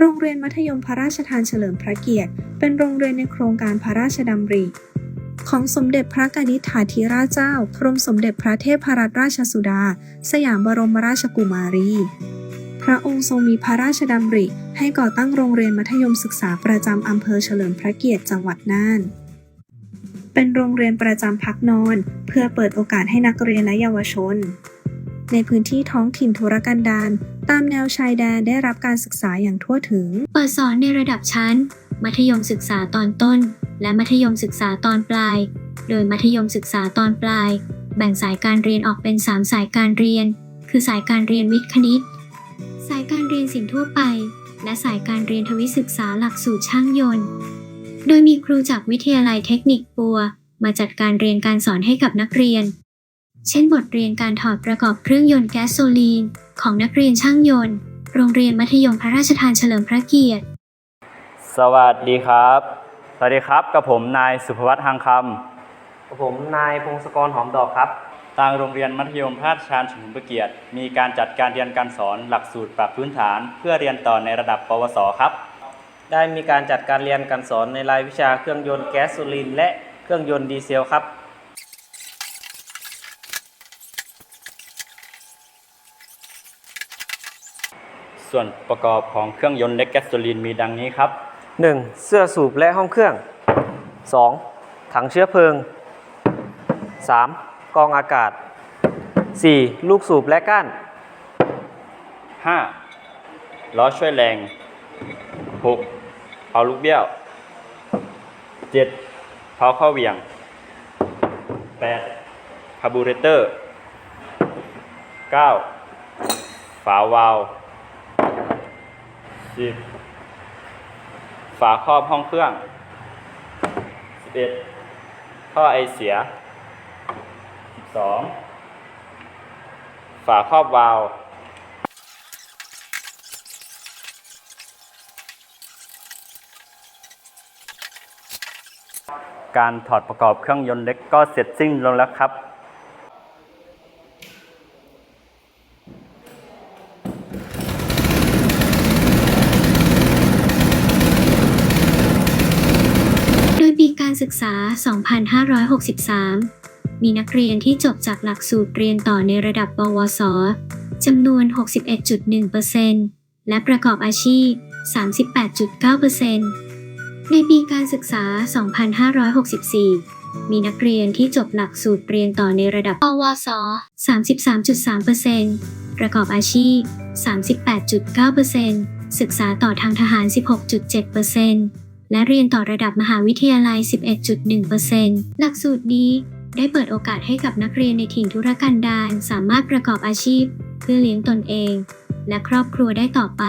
โรงเรียนมัธยมพระราชทานเฉลิมพระเกียรติ เป็นโรงเรียนในโครงการพระราชดำริของสมเด็จพระกนิษฐาธิราชเจ้ากรมสมเด็จพระเทพรัตนราชสุดา สยามบรมราชกุมารี พระองค์ทรงมีพระราชดำริ ให้ก่อตั้งโรงเรียนมัธยมศึกษาประจำอำเภอเฉลิมพระเกียรติจังหวัดน่าน เป็นโรงเรียนประจำพักนอน เพื่อเปิดโอกาสให้นักเรียนและเยาวชน ในพื้นที่ท้องถิ่นทุรกันดารตามแนวชายแดนได้รับการศึกษาอย่างทั่วถึง เปิดสอนในระดับชั้น มัธยมศึกษาตอนต้น และมัธยมศึกษาตอนปลาย โดยมัธยมศึกษาตอนปลาย แบ่งสายการเรียนออกเป็น 3 สายการเรียน คือสายการเรียนวิทย์คณิต สายการเรียนศิลป์ทั่วไป และสายการเรียนทวิศึกษาหลักสูตรช่างยนต์ โดยมีครูจากวิทยาลัยเทคนิคปัวมาจัดการเรียนการสอนให้กับนักเรียน เช่นบทเรียนการถอดประกอบเครื่องยนต์แก๊สโซลีน ของนักเรียนช่างยนต์ โรงเรียนมัธยมพระราชทานเฉลิมพระเกียรติ สวัสดีครับ สวัสดีครับกับผมนายสุภวัฒน์ทางคกับผมนายพงศกรหอมดอกครับำทางโรงเรียนมัธยมพระราชทานเฉลิมพระเกียรติ มีการจัดการเรียนการสอนหลักสูตรปรับพื้นฐาน เพื่อเรียนต่อในระดับปวสครับ ได้มีการจัดการเรียนการสอนในรายวิชาเครื่องยนต์แก๊สโซลีนและเครื่องยนต์ดีเซลครับ ส่วนประกอบของเครื่องยนต์และแก๊สโซลีนมีดังนี้ครับ 1. เสื้อสูบและห้องเครื่อง 2. ถังเชื้อเพลิง 3. กองอากาศ 4. ลูกสูบและก้าน 5. ล้อช่วยแรง 6. เผาลูกเบี้ยว 7. เผาเข้าเหวี่ยง 8. คาร์บูเรเตอร์ 9. ฝาวาล์ว 10. ฝาครอบห้องเครื่อง 11. ท่อไอเสีย 12. ฝาครอบวาล์วการถอดประกอบเครื่องยนต์เล็กก็เสร็จสิ้นลงแล้วครับ โดยปีการ ศึกษา 2563 มีนักเรียนที่จบจากหลักสูตรเรียนต่อในระดับปวส จำนวน 61.1%และประกอบอาชีพ 38.9%ในปีการศึกษา 2564 มีนักเรียนที่จบหลักสูตรเรียนต่อในระดับปวส 33.3%ประกอบอาชีพ 38.9%ศึกษาต่อทางทหาร 16.7% และเรียนต่อระดับมหาวิทยาลัย 11.1%หลักสูตรนี้ได้เปิดโอกาสให้กับนักเรียนในถิ่นทุรกันดารสามารถประกอบอาชีพ เพื่อเลี้ยงตนเอง และครอบครัวได้ต่อไป